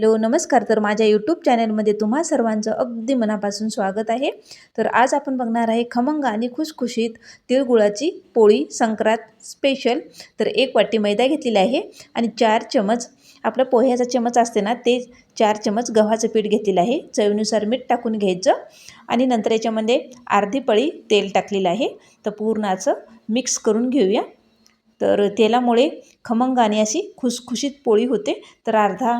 Hello नमस्कार. तर माझ्या यूट्यूब चॅनलमध्ये तुम्हा सर्वांचं अगदी मनापासून स्वागत आहे. तर आज आपण बघणार आहे खमंग आणि खुशखुशीत तिळगुळाची पोळी संक्रांत स्पेशल तर एक वाटी मैदा घेतलेला आहे आणि चार चमच आपला पोह्याचा चमच असते ना ते चार चमच गव्हाचं पीठ घेतलेलं आहे. चवीनुसार मीठ टाकून घ्यायचं आणि नंतर याच्यामध्ये अर्धी पळी तेल टाकलेलं आहे. तर पूर्ण असं मिक्स करून घेऊया. तर तेलामुळे खमंग आणि अशी खुसखुशीत पोळी होते. तर अर्धा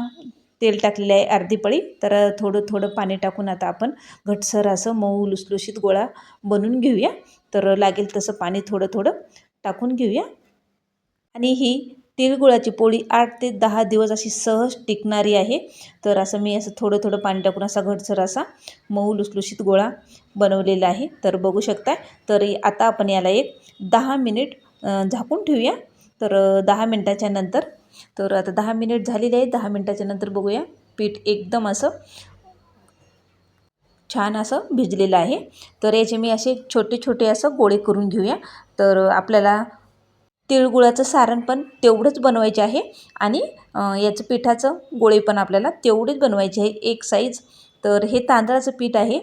तेल टाकलेलं आहे अर्धी पळी. तर थोडं थोडं पाणी टाकून आता आपण घटसर असं मऊ लुसलुशीत गोळा बनवून घेऊया. तर लागेल तसं पाणी थोडं थोडं टाकून घेऊया. आणि ही तिळगुळाची पोळी आठ ते दहा दिवस अशी सहज टिकणारी आहे. तर असं मी असं थोडं थोडं पाणी टाकून असा घटसर असा मऊ लुसलुशीत गोळा बनवलेला आहे. तर बघू शकता तर आता आपण याला एक दहा मिनिट झाकून ठेवूया. तर दहा मिनटाच्या नंतर तर आता दहा मिनिट झालेले आहे दहा मिनटाच्या नंतर बघूया. पीठ एकदम असं छान असं भिजलेलं आहे. तर याचे मी असे छोटे छोटे असं गोळे करून घेऊया. तर आपल्याला तिळगुळाचं सारण पण तेवढंच बनवायचे आहे आणि याचं पिठाचं गोळे पण आपल्याला तेवढेच बनवायचे आहे एक साईज तर हे तांदळाचं पीठ आहे.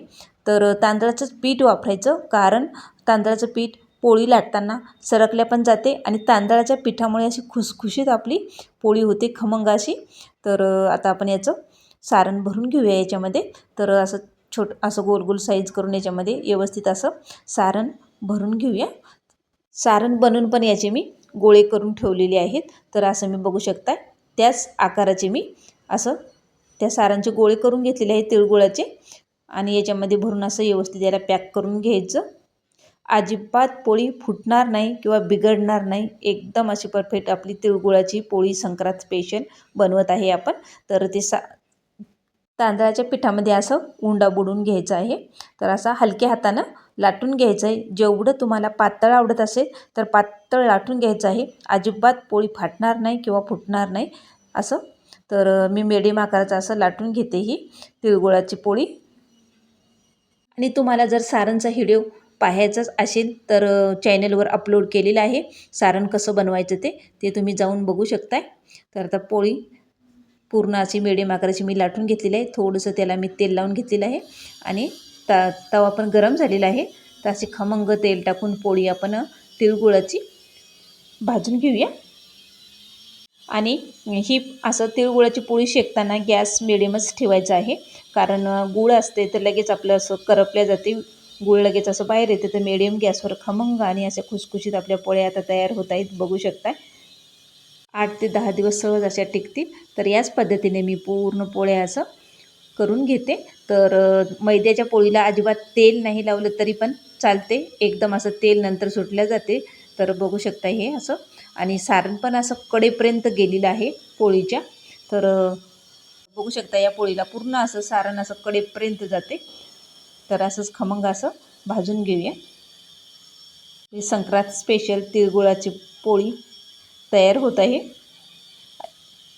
तर तांदळाचंच पीठ वापरायचं कारण तांदळाचं पीठ पोळी लाटताना सरकल्या पण जाते आणि तांदळाच्या पिठामुळे अशी खुसखुशीत आपली पोळी होते खमंग अशी तर आता आपण याचं सारण भरून घेऊया याच्यामध्ये. तर असं छोट असं गोल गोल साईज करून याच्यामध्ये व्यवस्थित असं सारण भरून घेऊया. सारण बनवून पण याचे मी गोळे करून ठेवलेले आहेत. तर असं मी बघू शकता त्याच आकाराचे मी असं त्या सारांचे गोळे करून घेतलेले आहेत तिळगुळाचे आणि याच्यामध्ये भरून असं व्यवस्थित याला पॅक करून घ्यायचं. अजिबात पोळी फुटणार नाही किंवा बिघडणार नाही. एकदम अशी परफेक्ट आपली तिळगुळाची पोळी संक्रांत स्पेशल बनवत आहे आपण. तर ते सा तांदळाच्या पिठामध्ये असं उंडा बुडून घ्यायचा आहे. तर असा हलक्या हातानं लाटून घ्यायचं आहे. जेवढं तुम्हाला पातळ आवडत असेल तर पातळ लाटून घ्यायचं आहे. अजिबात पोळी फाटणार नाही किंवा फुटणार नाही. असं. तर मी मेडियम आकाराचं असं लाटून घेते ही तिळगुळाची पोळी. आणि तुम्हाला जर सारणचा व्हिडिओ पाहायचंच असेल तर चॅनलवर अपलोड केलेलं आहे. सारण कसं बनवायचं ते ते तुम्ही जाऊन बघू शकताय. तर आता पोळी पूर्ण अशी मिडियम आकाराची मी लाटून घेतलेली आहे. थोडंसं त्याला मी तेल लावून घेतलेलं आहे. आणि ता तवा पण गरम झालेला आहे. तर असे खमंग तेल टाकून पोळी आपण तिळगुळाची भाजून घेऊया. आणि ही असं तिळगुळाची पोळी शेकताना गॅस मिडियमच ठेवायचा आहे. कारण गुळ असते तर लगेच आपलं असं करपल्या जाते. गुळ लगेच असं बाहेर येते तर मिडियम गॅसवर खमंग आणि अशा खुसखुशीत आपल्या पोळ्या आता तयार होत आहेत. बघू शकताय. आठ ते दहा दिवस सहज अशा टिकतील. तर याच पद्धतीने मी पूर्ण पोळ्या असं करून घेते. तर मैद्याच्या पोळीला अजिबात तेल नाही लावलं तरी पण चालते. एकदम असं तेल नंतर सुटल्या जाते. तर बघू शकता हे असं. आणि सारण पण असं कडेपर्यंत गेलेलं आहे पोळीच्या. तर बघू शकता या पोळीला पूर्ण असं सारण असं कडेपर्यंत जाते. तर असंच खमंग असं भाजून घेऊया. हे संक्रांत स्पेशल तिळगुळाची पोळी तयार होत आहे.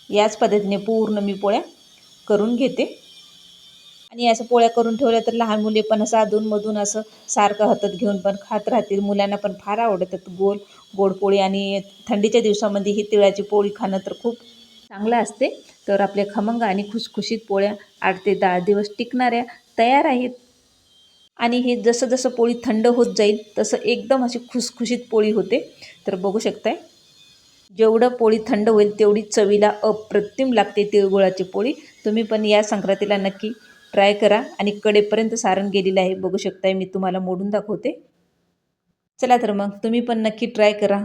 याच पद्धतीने पूर्ण मी पोळ्या करून घेते. आणि असं पोळ्या करून ठेवल्या तर लहान मुले पण असं अधूनमधून असं सारखं हातात घेऊन पण खात राहतील. मुलांना पण फार आवडतात गोल गोड पोळी आणि थंडीच्या दिवसामध्ये ही तिळाची पोळी खाणं तर खूप चांगलं असते. तर आपल्या खमंग आणि खुसखुशीत पोळ्या आठ ते दहा दिवस टिकणाऱ्या तयार आहेत. आणि हे जसं जसं पोळी थंड होत जाईल तसं एकदम अशी खुसखुशीत पोळी होते. तर बघू शकताय. जेवढं पोळी थंड होईल तेवढी चवीला अप्रतिम लागते तिळगुळाची पोळी. तुम्ही पण या संक्रांतीला नक्की ट्राय करा आणि कडेपर्यंत सारण गेलेलं आहे बघू शकताय. मी तुम्हाला मोडून दाखवते. चला तर मग तुम्ही पण नक्की ट्राय करा.